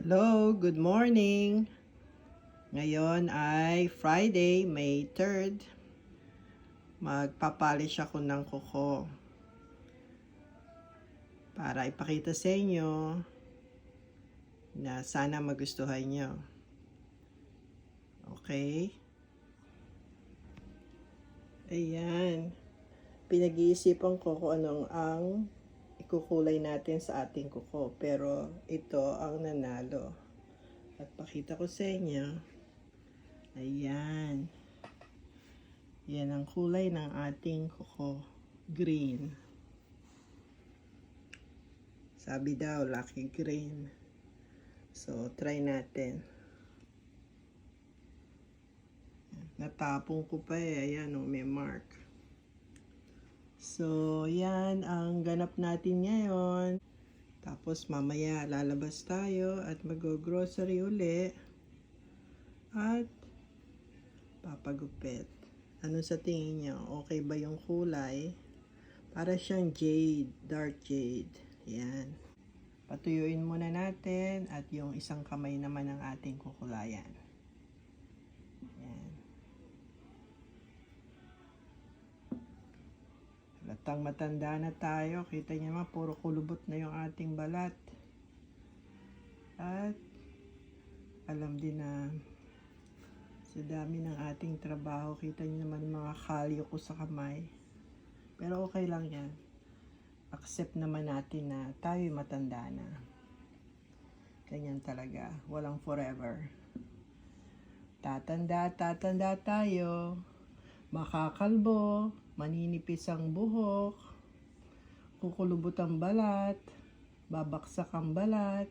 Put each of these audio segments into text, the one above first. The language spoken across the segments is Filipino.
Hello, good morning. Ngayon ay Friday, May 3rd. Magpapolish ako ng kuko. Para ipakita sa inyo na sana magustuhan nyo. Okay? Ayan. Pinag-iisipan ko kung anong ang ikukulay natin sa ating kuko. Pero ito ang nanalo. At pakita ko sa inyo. Ayan. Yan ang kulay ng ating kuko. Green. Sabi daw, lucky green. So, try natin. Natapong ko pa eh. Ayan, oh, may mark. So, yan ang ganap natin ngayon. Tapos mamaya lalabas tayo at mag-grocery uli. At papagupit. Ano sa tingin niyo? Okay ba yung kulay? Para siyang jade, dark jade. Yan. Patuyuin muna natin at yung isang kamay naman ng ating kukulayan. Yan. Latang matanda na tayo. Kita niyo naman, puro kulubot na yung ating balat. At alam din na sa dami ng ating trabaho, kita niyo naman mga kalyo ko sa kamay. Pero okay lang yan. Accept naman natin na tayo matanda na. Ganyan talaga. Walang forever. Tatanda, tatanda tayo. Makakalbo, maninipis ang buhok, kukulubot ang balat, babaksak ang balat.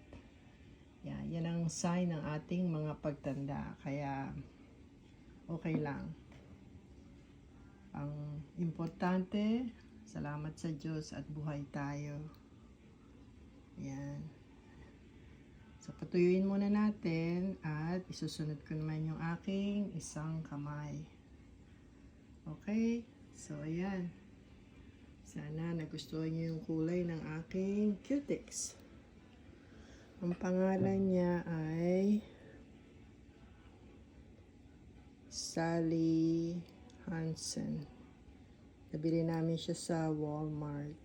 Yan, yan ang sign ng ating mga pagtanda. Kaya, okay lang. Ang importante, salamat sa Diyos at buhay tayo. Yan. So, patuyuin muna natin at isusunod ko naman yung aking isang kamay. Okay? So, ayan. Sana nagustuhan niyo yung kulay ng aking cutics. Ang pangalan niya ay Sally Hansen. Nabili namin siya sa Walmart.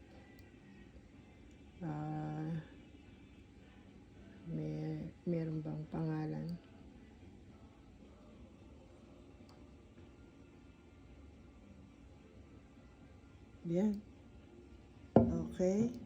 Ah, may meron bang pangalan? Yan. Okay.